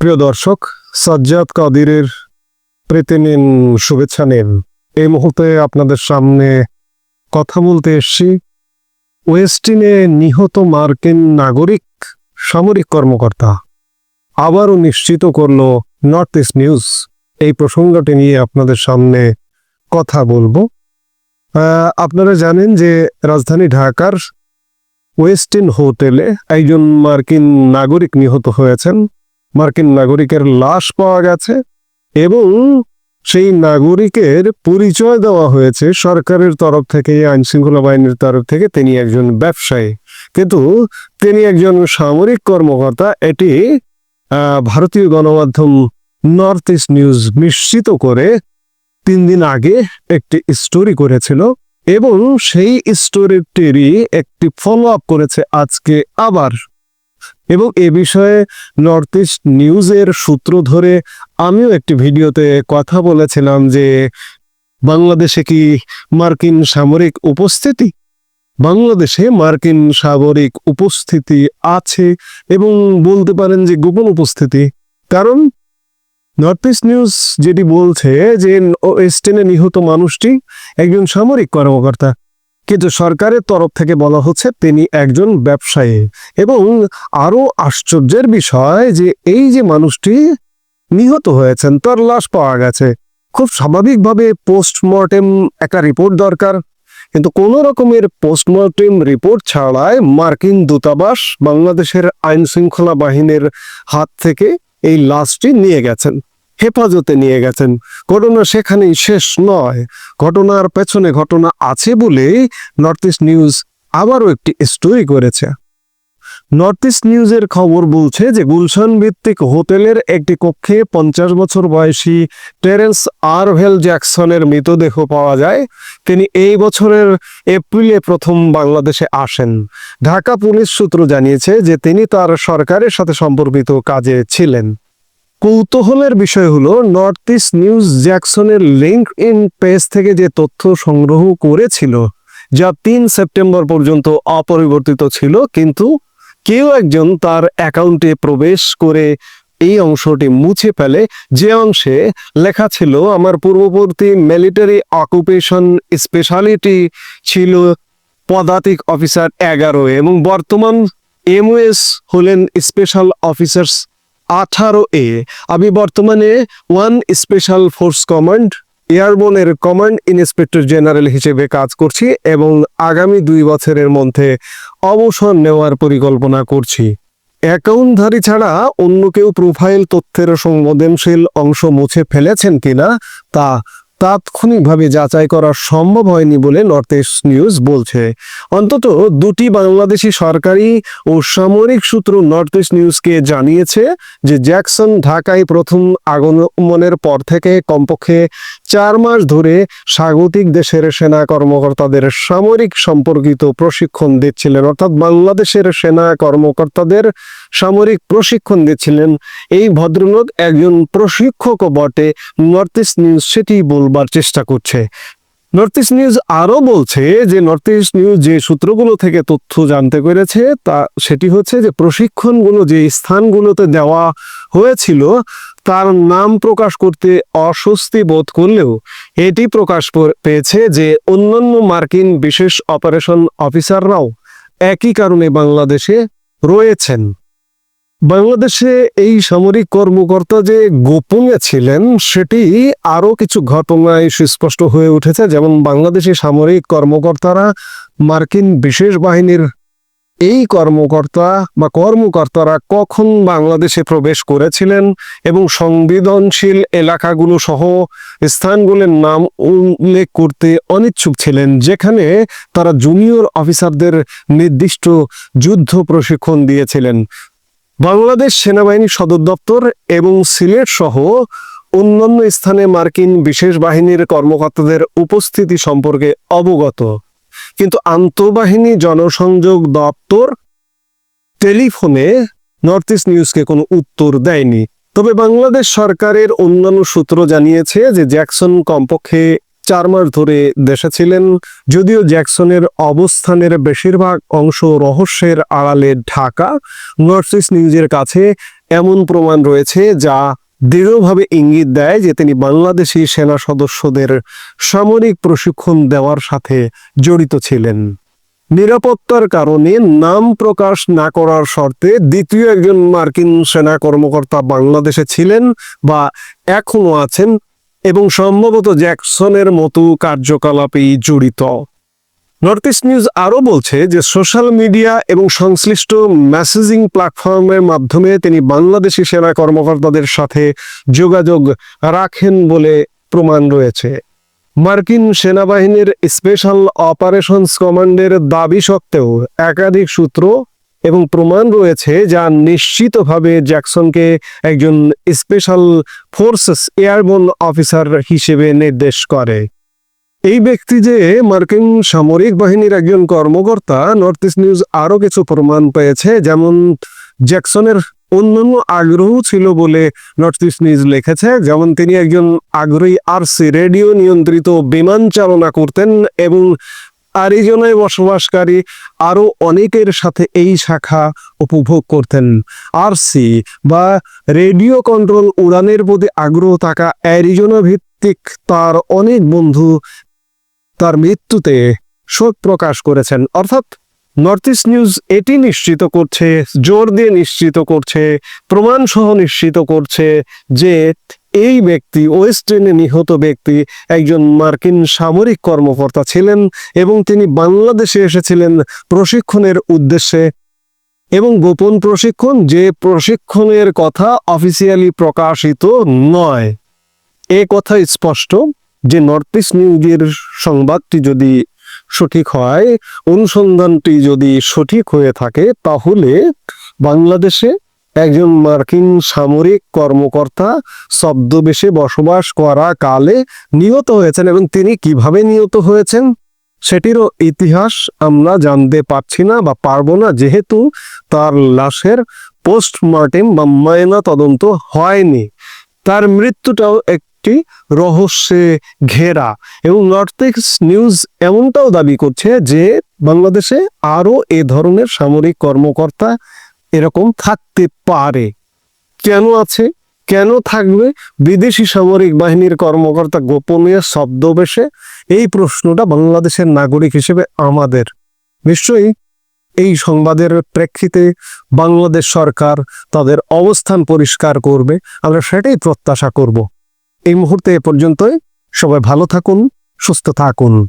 প্রিয় দর্শক, সাজ্জাদ কাদিরের প্রীতি নিন শুভেচ্ছা নিন। এই মুহূর্তে আপনাদের সামনে কথা বলতে এসছি ওয়েস্টিনে নিহত মার্কিন নাগরিক, সামরিক কর্মকর্তা। আবারও নিশ্চিত করল নর্থ ইস্ট নিউজ এই প্রসঙ্গটি নিয়ে আপনাদের সামনে কথা বলব। আপনারা জানেন যে রাজধানী ঢাকার ওয়েস্টিন হোটেলে একজন মার্কিন নাগরিক নিহত হয়েছেন। মার্কিন নাগরিকের লাশ পাওয়া গেছে এবং সেই নাগরিকের পরিচয় দেওয়া হয়েছে সরকারের তরফ থেকে, আইন শৃঙ্খলা বাহিনীর তরফ থেকে। তিনি একজন ব্যবসায়ী। কিন্তু তিনি একজন সামরিক কর্মকর্তা। এটি ভারতীয় গণমাধ্যম নর্থ ইস্ট নিউজ নিশ্চিত করে তিন দিন আগে একটি স্টোরি করেছিল এবং সেই স্টোরিটিরই একটি ফলো আপ করেছে আজকে আবার। এবং এ বিষয়ে নর্থ ইস্ট নিউজের সূত্র ধরে আমিও একটি ভিডিওতে কথা বলেছিলাম যে বাংলাদেশে কি মার্কিন সামরিক উপস্থিতি? বাংলাদেশে মার্কিন সামরিক উপস্থিতি আছে এবং বলতে পারেন যে গোপন উপস্থিতি। কারণ নর্থ ইস্ট নিউজ যেটি বলছে যে ওয়েস্টেনে নিহত মানুষটি একজন সামরিক কর্মকর্তা। কিন্তু সরকারের তরফ থেকে বলা হচ্ছে তিনি একজন ব্যবসায়ী। এবং আরও আশ্চর্যের বিষয় যে এই যে মানুষটি নিহত হয়েছেন, তার লাশ পাওয়া গেছে। খুব স্বাভাবিকভাবে পোস্টমর্টেম একটা রিপোর্ট দরকার। কিন্তু কোন রকমের পোস্টমর্টেম রিপোর্ট ছাড়াই মার্কিন দূতাবাস বাংলাদেশের আইন শৃঙ্খলা বাহিনীর হাত থেকে এই লাশটি নিয়ে গেছেন। হেফাজতে নিয়ে গেছেন। ঘটনা সেখানেই শেষ নয়। ঘটনার পেছনে ঘটনা আছে বলে নর্থ ইস্ট নিউজ আবারও একটি স্টোরি করেছে। নর্থ ইস্ট নিউজের খবর বলছে যে, গুলশান ভিত্তিক হোটেলের একটি কক্ষে পঞ্চাশ বছর বয়সী টেরেন্স আরভেল জ্যাকসনের মৃতদেহ পাওয়া যায়। তিনি এই বছরের এপ্রিলে প্রথম বাংলাদেশে আসেন। ঢাকা পুলিশ সূত্র জানিয়েছে যে, তিনি তার সরকারের সাথে সম্পর্কিত কাজে ছিলেন। কৌতূহলের বিষয় হলো নর্থ ইস্ট নিউজ জ্যাকসনের লিঙ্ক ইন পেজ থেকে যে তথ্য সংগ্রহ করেছিল, যা তিন সেপ্টেম্বর পর্যন্ত অপরিবর্তিত ছিল, কিন্তু কেউ একজন তার অ্যাকাউন্টে প্রবেশ করে এই অংশটি মুছে ফেলে। যে অংশে লেখা ছিল, আমার পূর্ববর্তী মিলিটারি অকুপেশন স্পেশালিটি ছিল পদাতিক অফিসার এগারো এবং বর্তমান এমওএস হলেন স্পেশাল অফিসার্স আঠারো এ আমি বর্তমানে ওয়ান স্পেশাল ফোর্স কমান্ড এয়ারবোনের কমান্ড ইন্সপেক্টর জেনারেল হিসেবে কাজ করছি এবং আগামী দুই বছরের মধ্যে অবসর নেওয়ার পরিকল্পনা করছি। অ্যাকাউন্টধারী ছাড়া অন্য কেউ প্রোফাইল তথ্যের সংবেদনশীল অংশ মুছে ফেলেছেন কিনা তা তাৎক্ষণিকভাবে যাচাই করা সম্ভব হয়নি বলে নর্থ ইস্ট নিউজ বলছে। অন্তত দুটি বাংলাদেশি সরকারি ও সামরিক সূত্র নর্থ ইস্ট নিউজকে জানিয়েছে যে জ্যাকসন ঢাকায় প্রথম আগমনের পর থেকে কমপক্ষে চার মাস ধরে স্বাগতিক দেশের সেনা কর্মকর্তাদের সামরিক সম্পর্কিত প্রশিক্ষণ দিচ্ছিলেন, অর্থাৎ বাংলাদেশের সেনা কর্মকর্তাদের সামরিক প্রশিক্ষণ দিচ্ছিলেন। এই ভদ্রলোক একজন প্রশিক্ষকও বটে, নর্থ ইস্ট নিউজ সেটি বলবার চেষ্টা করছে। নর্থ ইস্ট নিউজ আরও বলছে যে নর্থ ইস্ট নিউজ যে সূত্রগুলো থেকে তথ্য জানতে পেরেছে, তা সেটি হচ্ছে যে, প্রশিক্ষণগুলো যে স্থানগুলোতে দেওয়া হয়েছিল, তার নাম প্রকাশ করতে অস্বস্তি বোধ করলেও এটি প্রকাশ পেয়েছে যে, অন্যান্য মার্কিন বিশেষ অপারেশন অফিসাররাও একই কারণে বাংলাদেশে রয়েছেন। বাংলাদেশে এই সামরিক কর্মকর্তা যে গোপনে ছিলেন, সেটি আরও কিছু ঘটনায় সুস্পষ্ট হয়ে উঠেছে। যেমন বাংলাদেশি সামরিক কর্মকর্তারা মার্কিন বিশেষ বাহিনীর এই কর্মকর্তা বা কর্মকর্তারা কখন বাংলাদেশে প্রবেশ করেছিলেন এবং সংবেদনশীল এলাকাগুলো সহ স্থানগুলোর নাম উল্লেখ করতে অনিচ্ছুক ছিলেন, যেখানে তারা জুনিয়র অফিসারদের নির্দিষ্ট যুদ্ধ প্রশিক্ষণ দিয়েছিলেন। বাংলাদেশ সেনাবাহিনী সদর দপ্তর এবং সিলেট সহ অন্যান্য স্থানে মার্কিন বিশেষ বাহিনীর কর্মকর্তাদের উপস্থিতি সম্পর্কে অবগত। কিন্তু আন্তঃবাহিনী জনসংযোগ দপ্তর টেলিফোনে নর্থ ইস্ট নিউজকে কোনো উত্তর দেয়নি। তবে বাংলাদেশ সরকারের অন্যান্য সূত্র জানিয়েছে যে জ্যাকসন কমপক্ষে চার মাস ধরে দেশে ছিলেন, যদিও জ্যাকসনের অবস্থানের বেশিরভাগ অংশ রহস্যের আড়ালে ঢাকা। নর্থ নিউজের কাছে এমন প্রমাণ রয়েছে যা দৃঢ়ভাবে ইঙ্গিত দেয় যে তিনি বাংলাদেশি সেনা সদস্যদের সামরিক প্রশিক্ষণ দেওয়ার সাথে জড়িত ছিলেন। নিরাপত্তার কারণে নাম প্রকাশ না করার শর্তে দ্বিতীয় একজন মার্কিন সেনা কর্মকর্তা বাংলাদেশে ছিলেন বা এখনও আছেন এবং সম্ভবত জ্যাকসনের মতো কার্যকলাপেই জড়িত। নর্থ ইস্ট নিউজ আরও বলছে যে সোশ্যাল মিডিয়া এবং সংশ্লিষ্ট মেসেজিং প্ল্যাটফর্মের মাধ্যমে তিনি বাংলাদেশি সেনা কর্মকর্তাদের সাথে যোগাযোগ রাখেন বলে প্রমাণ রয়েছে। মার্কিন সেনাবাহিনীর স্পেশাল অপারেশনস কমান্ডের দাবি সত্ত্বেও একাধিক সূত্র এবং প্রমাণ রয়েছে যা নিশ্চিতভাবে জ্যাকসনকে একজন স্পেশাল ফোর্সেস এয়ারবোন অফিসার হিসেবে নির্দেশ করে। এই ব্যক্তি যে মার্কিন সামরিক বাহিনীর একজন কর্মকর্তা, নর্থ ইস্ট নিউজ আরও কিছু প্রমাণ পেয়েছে, যেমন জ্যাকসনের অন্যান্য আগ্রহ ছিল বলে নর্থ ইস্ট নিউজ লিখেছে, যেমন তিনি একজন আগ্রহী আরসি রেডিও নিয়ন্ত্রিত বিমান চালনা করতেন এবং আরিজনায় বসবাসকারী আরও অনেকের সাথে এই শাখা উপভোগ করতেন। আরসি বা রেডিও কন্ট্রোল উড়ানের প্রতি আগ্রহ থাকা অ্যারিজোনা ভিত্তিক তার অনেক বন্ধু তার মৃত্যুতে শোক প্রকাশ করেছেন। অর্থাৎ নর্থ ইস্ট নিউজ এটি নিশ্চিত করছে, জোর দিয়ে নিশ্চিত করছে প্রমাণ সহ নিশ্চিত করছে যে এই ব্যক্তি ওয়েস্টার্নে নিহত ব্যক্তি, একজন মার্কিন সামরিক কর্মকর্তা ছিলেন এবং তিনি বাংলাদেশে এসেছিলেন প্রশিক্ষণের উদ্দেশ্যে এবং গোপন প্রশিক্ষণ যে প্রশিক্ষণের কথা অফিসিয়ালি প্রকাশিত নয়। এ কথা স্পষ্ট যে নর্থ ইস্ট নিউজের সংবাদটি যদি সঠিক হয়, অনুসন্ধানটি যদি সঠিক হয়ে থাকে, তাহলে বাংলাদেশে একজন মার্কিন সামরিক কর্মকর্তা ছদ্মবেশে বসবাস করা কালে নিহত হয়েছেন এবং তিনি কীভাবে নিহত হয়েছেন সেটিরও ইতিহাস আমরা জানতে পারছি না বা পারব না, যেহেতু তার লাশের পোস্টমর্টেম বা ময়না তদন্ত হয়নি। তার মৃত্যুটাও একটি রহস্যে ঘেরা এবং নর্থ ইস্ট নিউজ এমনটাও দাবি করছে যে বাংলাদেশে আরও এ ধরনের সামরিক কর্মকর্তা এরকম থাকতে পারে। কেন আছে? কেন থাকবে? বিদেশি সামরিক বাহিনীর কর্মকর্তা গোপনীয় ছদ্মবেশে? এই প্রশ্নটা বাংলাদেশের নাগরিক হিসেবে আমাদের। নিশ্চয়ই এই সংবাদের প্রেক্ষিতে বাংলাদেশ সরকার তাদের অবস্থান পরিষ্কার করবে। আমরা সেটাই প্রত্যাশা করব। এই মুহূর্তে এ পর্যন্তই। সবাই ভালো থাকুন, সুস্থ থাকুন।